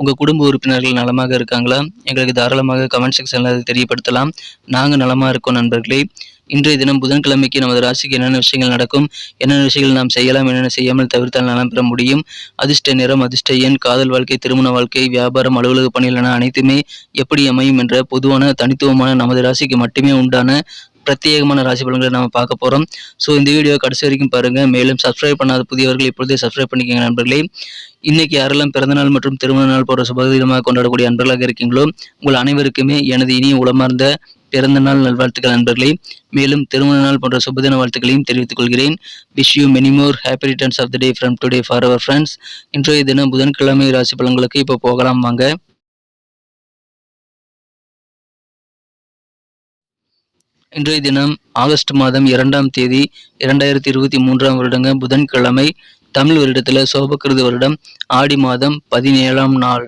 உங்கள் குடும்ப உறுப்பினர்கள் நலமாக இருக்காங்களா? எங்களுக்கு தாராளமாக கமெண்ட் செக்ஷனில் அதை தெரியப்படுத்தலாம். நாங்கள் நலமாக இருக்கோம் நண்பர்களே. இன்றைய தினம் புதன்கிழமைக்கு நமது ராசிக்கு என்னென்ன விஷயங்கள் நடக்கும் என்னென்ன விஷயங்கள் நாம் செய்யலாம் என்னென்ன செய்யாமல் தவிர்த்தால் நலம் பெற முடியும்? அதிர்ஷ்ட நிறம் அதிர்ஷ்ட எண் காதல் வாழ்க்கை திருமண வாழ்க்கை வியாபாரம் அலுவலக பணிகள் என அனைத்துமே எப்படி அமையும் என்ற பொதுவான தனித்துவமான நமது ராசிக்கு மட்டுமே உண்டான பிரத்யேகமான ராசி பலன்களை நம்ம பார்க்க போகிறோம் ஸோ இந்த வீடியோ கடைசி வரைக்கும் பாருங்கள் மேலும் சப்ஸ்கிரைப் பண்ணாத புதியவர்கள் இப்பொழுதே சப்ஸ்கிரைப் பண்ணிக்கோங்க நண்பர்களே. இன்னைக்கு யாரெல்லாம் பிறந்தநாள் மற்றும் திருமண நாள் போன்ற சுபதினமாக கொண்டாடக்கூடிய நண்பர்களாக இருக்கீங்களோ உங்கள் அனைவருக்குமே எனது இனிய உளமார்ந்த பிறந்த நாள் நல்வாழ்த்துக்கள் நண்பர்களே. மேலும் திருமண நாள் போன்ற சுபதின வாழ்த்துக்களையும் தெரிவித்துக் கொள்கிறேன். Wish you many more happy returns of the day from today for our friends இன்றைய தினம் புதன்கிழமை ராசி பலன்களுக்கு இப்போ போகலாம் வாங்க. இன்றைய தினம் ஆகஸ்ட் மாதம் இரண்டாம் தேதி இரண்டாயிரத்தி இருபத்தி மூன்றாம் வருடங்க புதன்கிழமை தமிழ் வருடத்தில் சோபக்கிருது வருடம் ஆடி மாதம் பதினேழாம் நாள்.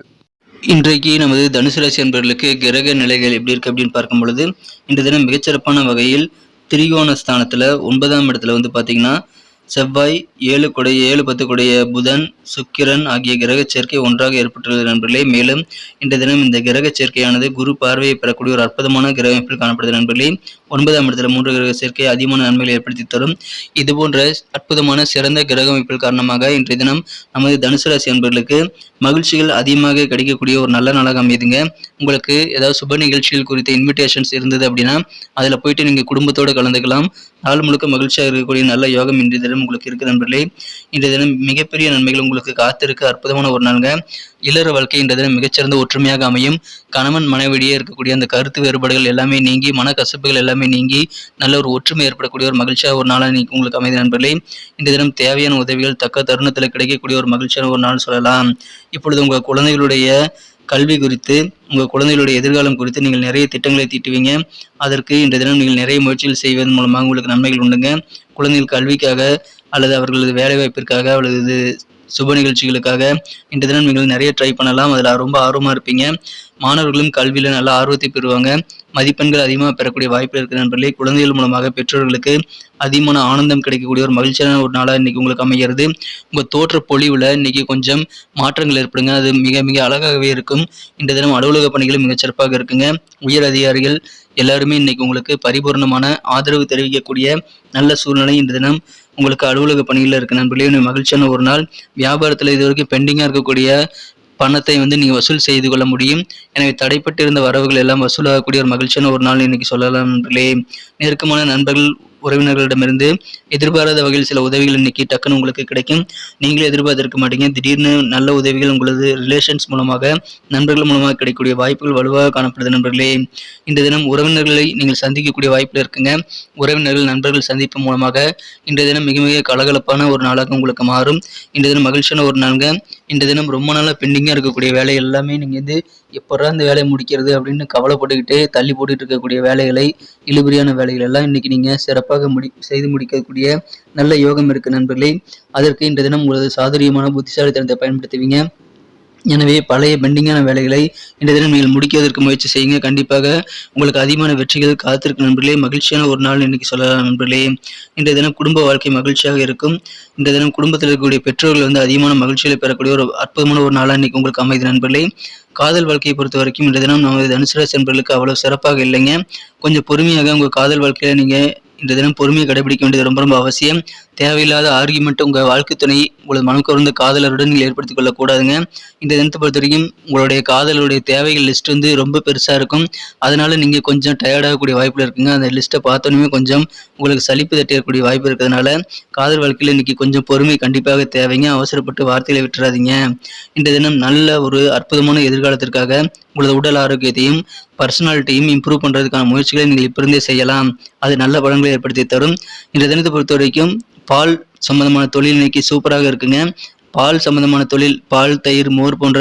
இன்றைக்கு நமது தனுசு ராசி என்பவர்களுக்கு கிரக நிலைகள் எப்படி இருக்கு அப்படின்னு பார்க்கும் பொழுது இன்றைய தினம் மிகச்சிறப்பான வகையில் திரிகோண ஸ்தானத்தில் ஒன்பதாம் இடத்துல வந்து பார்த்தீங்கன்னா செவ்வாய் ஏழு கொடைய ஏழு பத்து கொடைய புதன் சுக்கிரன் ஆகிய கிரக சேர்க்கை ஒன்றாக ஏற்பட்டுள்ளது நண்பர்களே. மேலும் இன்றைய தினம் இந்த கிரக சேர்க்கையானது குரு பார்வையை பெறக்கூடிய ஒரு அற்புதமான கிரக அமைப்பில் காணப்படுது நண்பர்களே. ஒன்பதாம் இடத்துல மூன்று கிரக சேர்க்கை அதிகமான நன்மைகளை ஏற்படுத்தி தரும். இது போன்ற அற்புதமான சிறந்த கிரக அமைப்பில் காரணமாக இன்றைய தினம் நமது தனுசு ராசி அன்பர்களுக்கு மகிழ்ச்சிகள் அதிகமாக கிடைக்கக்கூடிய ஒரு நல்ல நாளாக அமையுதுங்க உங்களுக்கு ஏதாவது சுப நிகழ்ச்சிகள் குறித்த இன்விடேஷன்ஸ் இருந்தது அப்படின்னா அதில் போயிட்டு நீங்கள் குடும்பத்தோடு கலந்துக்கலாம். நாள் முழுக்க மகிழ்ச்சியாக இருக்கக்கூடிய நல்ல யோகம் இன்றைய தினம் உங்களுக்கு இருக்குது நண்பர்களே. இன்றைய தினம் மிகப்பெரிய நன்மைகள் உங்களுக்கு காத்திருக்க அற்புதமான ஒரு நாளுங்க. இல்லற வாழ்க்கை இன்றைய தினம் மிகச்சிறந்த ஒற்றுமையாக அமையும். கணவன் மனைவிடையே இருக்கக்கூடிய அந்த கருத்து வேறுபாடுகள் எல்லாமே நீங்கி மனக்கசப்புகள் எல்லாமே நீங்கி நல்ல ஒரு ஒற்றுமை ஏற்படக்கூடிய ஒரு மகிழ்ச்சியாக ஒரு நாளாக இன்னைக்கு உங்களுக்கு அமைதி நண்பர்களே இந்த தினம் தேவையான உதவிகள் தக்க தருணத்தில் கிடைக்கக்கூடிய ஒரு மகிழ்ச்சியான ஒரு நாள் சொல்லலாம். இப்பொழுது உங்கள் குழந்தைகளுடைய கல்வி குறித்து உங்கள் குழந்தைகளுடைய எதிர்காலம் குறித்து நீங்கள் நிறைய திட்டங்களை தீட்டுவீங்க. அதற்கு இன்றைய தினம் நீங்கள் நிறைய முயற்சிகள் செய்வதன் மூலமாக உங்களுக்கு நன்மைகள் உண்டுங்க. குழந்தைகள் கல்விக்காக அல்லது அவர்களது வேலைவாய்ப்பிற்காக அல்லது சுப நிகழ்ச்சிகளுக்காக இன்று தினம் நீங்கள் நிறைய ட்ரை பண்ணலாம். அதில் ரொம்ப ஆர்வமாக இருப்பீங்க. மாணவர்களும் கல்வியில் நல்ல ஆர்வத்தை பெறுவாங்க. மதிப்பெண்கள் அதிகமாக பெறக்கூடிய வாய்ப்பு இருக்கிற நண்பர்களே குழந்தைகள் மூலமாக பெற்றோர்களுக்கு அதிகமான ஆனந்தம் கிடைக்கக்கூடிய ஒரு மகிழ்ச்சியான ஒரு நாளாக இன்றைக்கி உங்களுக்கு அமைகிறது. உங்கள் தோற்ற பொழிவில் இன்னைக்கு கொஞ்சம் மாற்றங்கள் ஏற்படுங்க. அது மிக மிக அழகாகவே இருக்கும். இன்று தினம் அலுவலக பணிகளும் மிகச்சிறப்பாக இருக்குங்க. உயர் அதிகாரிகள் எல்லாருமே இன்னைக்கு உங்களுக்கு பரிபூர்ணமான ஆதரவு தெரிவிக்கக்கூடிய நல்ல சூழ்நிலை இன்று தினம் உங்களுக்கு அலுவலக பணிகளில் இருக்க நண்பர்களே மகிழ்ச்சியான ஒரு நாள். வியாபாரத்தில் இது வரைக்கும் பெண்டிங்காக இருக்கக்கூடிய பணத்தை வந்து நீங்கள் வசூல் செய்து கொள்ள முடியும். எனவே தடைப்பட்டு இருந்த வரவுகள் எல்லாம் வசூலாகக்கூடிய ஒரு மகிழ்ச்சியான ஒரு நாள் இன்னைக்கு சொல்லலாம் நண்பர்களே. நெருக்கமான நண்பர்கள் உறவினர்களிடமிருந்து எதிர்பாராத வகையில் சில உதவிகள் இன்னைக்கு டக்குன்னு உங்களுக்கு கிடைக்கும். நீங்களே எதிர்பார்த்திருக்க மாட்டீங்க. திடீர்னு நல்ல உதவிகள் உங்களது ரிலேஷன்ஸ் மூலமாக நண்பர்கள் மூலமாக கிடைக்கக்கூடிய வாய்ப்புகள் வலுவாக காணப்படுது நண்பர்களே. இந்த தினம் உறவினர்களை நீங்கள் சந்திக்கக்கூடிய வாய்ப்பில் இருக்குங்க. உறவினர்கள் நண்பர்கள் சந்திப்பு மூலமாக இன்றைய தினம் மிக மிக கலகலப்பான ஒரு நாளாக உங்களுக்கு மாறும். இந்த தினம் மகிழ்ச்சியான ஒரு நாளுங்க. இந்த தினம் ரொம்ப நாளாக பெண்டிங்காக இருக்கக்கூடிய வேலை எல்லாமே நீங்கள் வந்து எப்படா இந்த வேலையை முடிக்கிறது அப்படின்னு கவலைப்பட்டுக்கிட்டே தள்ளி போட்டுட்டு இருக்கக்கூடிய வேலைகளை இழுபறியான வேலைகள் எல்லாம் இன்னைக்கு நீங்கள் சிறப்பாக முடி செய்து முடிக்கக்கூடிய நல்ல யோகம் இருக்கு நண்பர்களே. அதற்கு இன்று தினம் உங்களது சாதுரியமான புத்திசாலித்தனத்தை பயன்படுத்துவீங்க. எனவே பழைய பெண்டிங்கான வேலைகளை இந்த தினம் நீங்கள் முடிக்கிறதற்கு முயற்சி செய்யுங்க. கண்டிப்பாக உங்களுக்கு அதிகமான வெற்றிகள் காத்திருக்கு நண்பர்களே. மகிழ்ச்சியான ஒரு நாள் இன்னைக்கு சொல்லலாம் நண்பர்களே. இன்றைய தினம் குடும்ப வாழ்க்கை மகிழ்ச்சியாக இருக்கும். இந்த தினம் குடும்பத்தில் இருக்கக்கூடிய பெற்றோர்கள் வந்து அதிகமான மகிழ்ச்சிகளை பெறக்கூடிய ஒரு அற்புதமான ஒரு நாளாக இன்னைக்கு உங்களுக்கு அமைதி நண்பர்களே. காதல் வாழ்க்கையை பொறுத்த வரைக்கும் இந்த தினம் நமது தனுசுராசி நண்பர்களுக்கு அவ்வளவு சிறப்பாக இல்லைங்க. கொஞ்சம் பொறுமையாக உங்கள் காதல் வாழ்க்கையில் நீங்கள் இந்த தினம் பொறுமையை கடைபிடிக்க வேண்டியது ரொம்ப ரொம்ப அவசியம். தேவையில்லாத ஆர்கியூமெண்ட் உங்கள் வாழ்க்கை துணை உங்களது மனம் கவர்ந்த காதலருடன் நீங்கள் ஏற்படுத்திக் கொள்ளக்கூடாதுங்க இந்த தினத்தை பொறுத்த வரைக்கும் உங்களுடைய காதலருடைய தேவைகள் லிஸ்ட் வந்து ரொம்ப பெருசாக இருக்கும். அதனால் நீங்கள் கொஞ்சம் டயர்டாகக்கூடிய வாய்ப்பில் இருக்குங்க. அந்த லிஸ்ட்டை பார்த்தோன்னே கொஞ்சம் உங்களுக்கு சலிப்பு தட்டியக்கூடிய வாய்ப்பு இருக்கிறதுனால காதல் வாழ்க்கையில் இன்றைக்கி கொஞ்சம் பொறுமை கண்டிப்பாக தேவைங்க. அவசரப்பட்டு வார்த்தைகளை விட்டுறாதீங்க. இந்த தினம் நல்ல ஒரு அற்புதமான எதிர்காலத்திற்காக உங்களது உடல் ஆரோக்கியத்தையும் பர்சனாலிட்டியும் இம்ப்ரூவ் பண்ணுறதுக்கான முயற்சிகளை நீங்கள் இப்போருந்தே செய்யலாம். அது நல்ல பலன்களை ஏற்படுத்தி தரும். இந்த தினத்தை பொறுத்த வரைக்கும் பால் சம்பந்தமான தொழில் இன்னைக்கு சூப்பராக இருக்குங்க. பால் சம்பந்தமான தொழில் பால் தயிர் மோர் போன்ற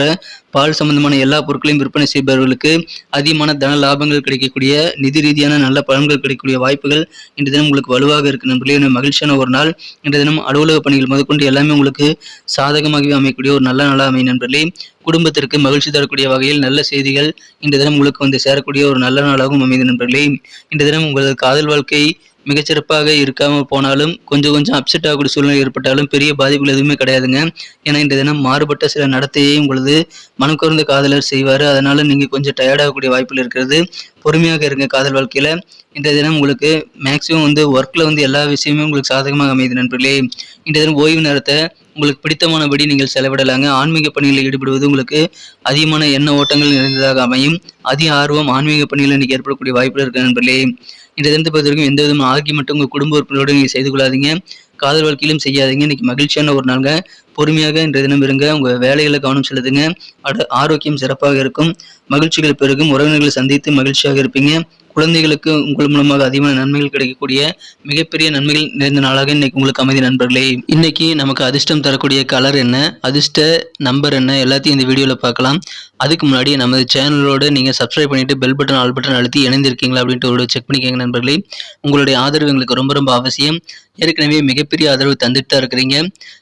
பால் சம்பந்தமான எல்லா பொருட்களையும் விற்பனை செய்பவர்களுக்கு அதிகமான தன லாபங்கள் கிடைக்கக்கூடிய நிதி ரீதியான நல்ல பலன்கள் கிடைக்கக்கூடிய வாய்ப்புகள் இன்று தினம் உங்களுக்கு வலுவாக இருக்கு நண்பர்களே. மகிழ்ச்சியான ஒரு நாள். இன்று தினம் அலுவலக பணிகள் முதற்கொண்டு எல்லாமே உங்களுக்கு சாதகமாகவே அமையக்கூடிய ஒரு நல்ல நாளாக அமையும் நண்பர்களே. குடும்பத்திற்கு மகிழ்ச்சி தரக்கூடிய வகையில் நல்ல செய்திகள் இன்று தினம் உங்களுக்கு வந்து சேரக்கூடிய ஒரு நல்ல நாளாகவும் அமைந்த நண்பர்களே. இன்று தினம் உங்களது காதல் வாழ்க்கை மிகச்சிறப்பாக இருக்காமல் போனாலும் கொஞ்சம் கொஞ்சம் அப்செட் ஆகக்கூடிய சூழ்நிலை ஏற்பட்டாலும் பெரிய பாதிப்புகள் எதுவுமே கிடையாதுங்க. ஏன்னா இந்த தினம் மாறுபட்ட சில நடத்தையை உங்களது மனம் குறைந்த காதலர் செய்வார். அதனால நீங்கள் கொஞ்சம் டயர்டாகக்கூடிய வாய்ப்புகள் இருக்கிறது. பொறுமையாக இருங்க காதல் வாழ்க்கையில். இந்த தினம் உங்களுக்கு மேக்ஸிமம் வந்து ஒர்க்கில் வந்து எல்லா விஷயமும் உங்களுக்கு சாதகமாக அமையுது நண்பர்களே. இந்த தினம் ஓய்வு நேரத்தை உங்களுக்கு பிடித்தமானபடி நீங்கள் செலவிடலாங்க. ஆன்மீக பணிகளில் ஈடுபடுவது உங்களுக்கு அதிகமான எண்ண ஓட்டங்கள் நிறைந்ததாக அமையும். அதிக ஆர்வம் ஆன்மீக பணிகள் இன்னைக்கு ஏற்படக்கூடிய வாய்ப்புகள் இருக்கு நண்பர்களே. இந்த தினத்தை பொறுத்த வரைக்கும் எந்த விதமான ஆகி மட்டும் உங்கள் குடும்ப உறுப்பினரோடு நீங்கள் செய்து கொள்ளாதீங்க. காதல் வாழ்க்கையிலும் செய்யாதீங்க. இன்னைக்கு மகிழ்ச்சியான ஒரு நாளுங்க. பொறுமையாக இன்றைய தினம் இருங்க. உங்கள் வேலைகளை கவனம் செலுத்துங்க. ஆரோக்கியம் சிறப்பாக இருக்கும். மகிழ்ச்சிகள் பெருகும். உறவினர்களை சந்தித்து மகிழ்ச்சியாக இருப்பீங்க. குழந்தைகளுக்கு உங்கள் மூலமாக அதிகமான நன்மைகள் கிடைக்கக்கூடிய மிகப்பெரிய நன்மைகள் நிறைந்த நாளாக இன்னைக்கு உங்களுக்கு அமைதி நண்பர்களே. இன்னைக்கு நமக்கு அதிர்ஷ்டம் தரக்கூடிய கலர் என்ன? அதிர்ஷ்ட நம்பர் என்ன? எல்லாத்தையும் இந்த வீடியோவில் பார்க்கலாம். அதுக்கு முன்னாடி நமது சேனலோடு நீங்கள் சப்ஸ்கிரைப் பண்ணிவிட்டு பெல் பட்டன் ஆல் பட்டன் அழுத்தி இணைந்திருக்கீங்களா அப்படின்ட்டு ஒரு செக் பண்ணிக்கோங்க நண்பர்களே. உங்களுடைய ஆதரவு எங்களுக்கு ரொம்ப ரொம்ப அவசியம். ஏற்கனவே மிகப்பெரிய ஆதரவு தந்துட்டு தான் இருக்கிறீங்க.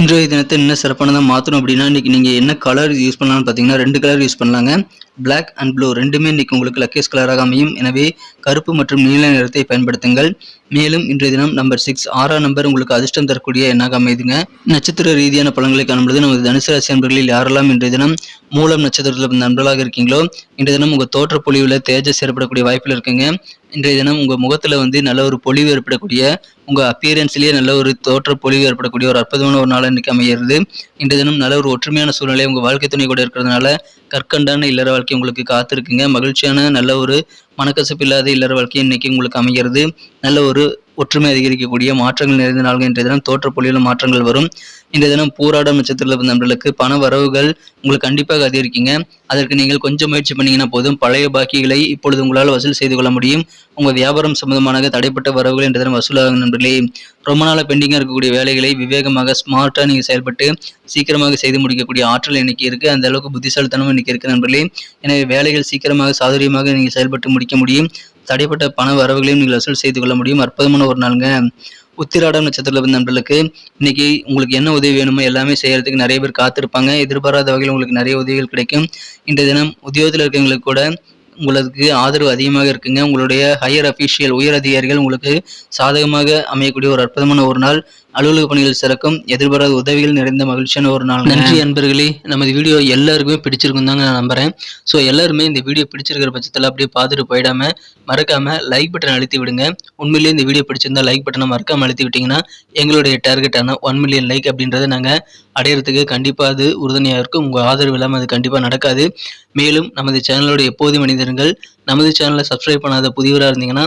இன்றைய தினத்தை என்ன சிறப்பானதாக மாற்றணும் அப்படின்னா இன்றைக்கி நீங்கள் என்ன கலர் யூஸ் பண்ணலாம்னு பார்த்தீங்கன்னா ரெண்டு கலர் யூஸ் பண்ணலாங்க. பிளாக் அண்ட் ப்ளூ ரெண்டுமே இன்றைக்கி உங்களுக்கு லக்கேஸ் கலராக அமையும். எனவே கருப்பு மற்றும் நீல நிறத்தை பயன்படுத்துங்கள். மேலும் இன்றைய தினம் நம்பர் சிக்ஸ் ஆறாம் நம்பர் உங்களுக்கு அதிர்ஷ்டம் தரக்கூடிய எண்ணாக அமைதுங்க. நட்சத்திர ரீதியான பழங்களை காணும்போது நமது தனுசு ராசி நண்பர்களில் யாரெல்லாம் இன்றைய தினம் மூலம் நட்சத்திரத்தில் நண்பர்களாக இருக்கீங்களோ இன்றைய தினம் உங்கள் தோற்ற பொலிவில் தேஜஸ் ஏற்படக்கூடிய வாய்ப்பில் இருக்குங்க. இன்றைய தினம் உங்கள் முகத்தில் வந்து நல்ல ஒரு பொலிவு ஏற்படக்கூடிய உங்கள் அப்பியரன்ஸ்லேயே நல்ல ஒரு தோற்ற பொலிவு ஏற்படக்கூடிய ஒரு அற்புதமான ஒரு நாள் இன்றைக்கி அமைகிறது இன்றைய தினம் நல்ல ஒரு ஒற்றுமையான சூழ்நிலை உங்கள் வாழ்க்கை துணை கூட இருக்கிறதுனால கற்கண்டான இல்லற வாழ்க்கை உங்களுக்கு காத்திருக்குங்க. மகிழ்ச்சியான நல்ல ஒரு மனக்கசப்பு இல்லாத இல்லற வாழ்க்கை இன்றைக்கி உங்களுக்கு அமைகிறது நல்ல ஒரு ஒற்றுமை அதிகரிக்கக்கூடிய மாற்றங்கள் நிறைந்த நாள்கள் இன்றைய தினம் தோற்ற புள்ளியில் மாற்றங்கள் வரும். இன்றைய தினம் பூராடம் நட்சத்திரத்தில் வந்த நண்பர்களுக்கு பண வரவுகள் உங்களுக்கு கண்டிப்பாக அதிகரிக்குங்க. அதற்கு நீங்கள் கொஞ்சம் முயற்சி பண்ணீங்கன்னா போதும். பழைய பாக்கிகளை இப்பொழுது உங்களால் வசூல் செய்து கொள்ள முடியும். உங்கள் வியாபாரம் சம்பந்தமான தடைப்பட்ட வரவுகள் இன்றைய தினம் வசூலாகும் நண்பர்களே. ரொம்ப நாளாக பெண்டிங்காக இருக்கக்கூடிய வேலைகளை விவேகமாக ஸ்மார்ட்டாக நீங்கள் செயல்பட்டு சீக்கிரமாக செய்து முடிக்கக்கூடிய ஆற்றல் இன்னைக்கு இருக்குது அந்த அளவுக்கு புத்திசாலித்தனம் இன்னைக்கு இருக்குது நண்பர்களே. எனவே வேலைகள் சீக்கிரமாக சாதுரியமாக நீங்கள் செயல்பட்டு முடிக்க முடியும். தடைப்பட்ட பண வரவுகளையும் நீங்கள் வசூல் செய்து கொள்ள முடியும். அற்புதமான ஒரு நாளுங்க. உத்திராடம் நட்சத்திரத்தில் பிறந்த நண்பர்களுக்கு இன்னைக்கு உங்களுக்கு என்ன உதவி வேணுமோ எல்லாமே செய்யறதுக்கு நிறைய பேர் காத்திருப்பாங்க. எதிர்பாராத வகையில் உங்களுக்கு நிறைய உதவிகள் கிடைக்கும். இன்றைய தினம் உத்தியோகத்தில் இருக்கவங்களுக்கு கூட உங்களுக்கு ஆதரவு அதிகமாக இருக்குங்க. உங்களுடைய ஹையர் அஃபீஷியல் உயர் அதிகாரிகள் உங்களுக்கு சாதகமாக அமையக்கூடிய ஒரு அற்புதமான ஒரு நாள். அலுவலக பணிகள் சிறக்கும் எதிர்பாராத உதவிகள் நிறைந்த மகிழ்ச்சியான ஒரு நாள். நன்றி அன்பர்களே. நமது வீடியோ எல்லாருக்குமே பிடிச்சிருக்கும் தாங்க நான் நம்புறேன். ஸோ எல்லாருமே இந்த வீடியோ பிடிச்சிருக்கிற பட்சத்தில் அப்படியே பார்த்துட்டு போயிடாம மறக்காம லைக் பட்டன் அழுத்தி விடுங்க. உண்மையிலேயே இந்த வீடியோ பிடிச்சிருந்தா லைக் பட்டனை மறக்காம அழுத்தி விட்டீங்கன்னா எங்களுடைய டார்கெட்டான ஒன் மில்லியன் லைக் அப்படின்றத நாங்கள் அடையிறதுக்கு கண்டிப்பாக அது உறுதுணையாக இருக்கும். உங்கள் ஆதரவு இல்லாமல் அது கண்டிப்பாக நடக்காது. மேலும் நமது சேனலோட எப்போதும் மனிதர்கள் நமது சேனலை சப்ஸ்கிரைப் பண்ணாத புதியவராக இருந்தீங்கன்னா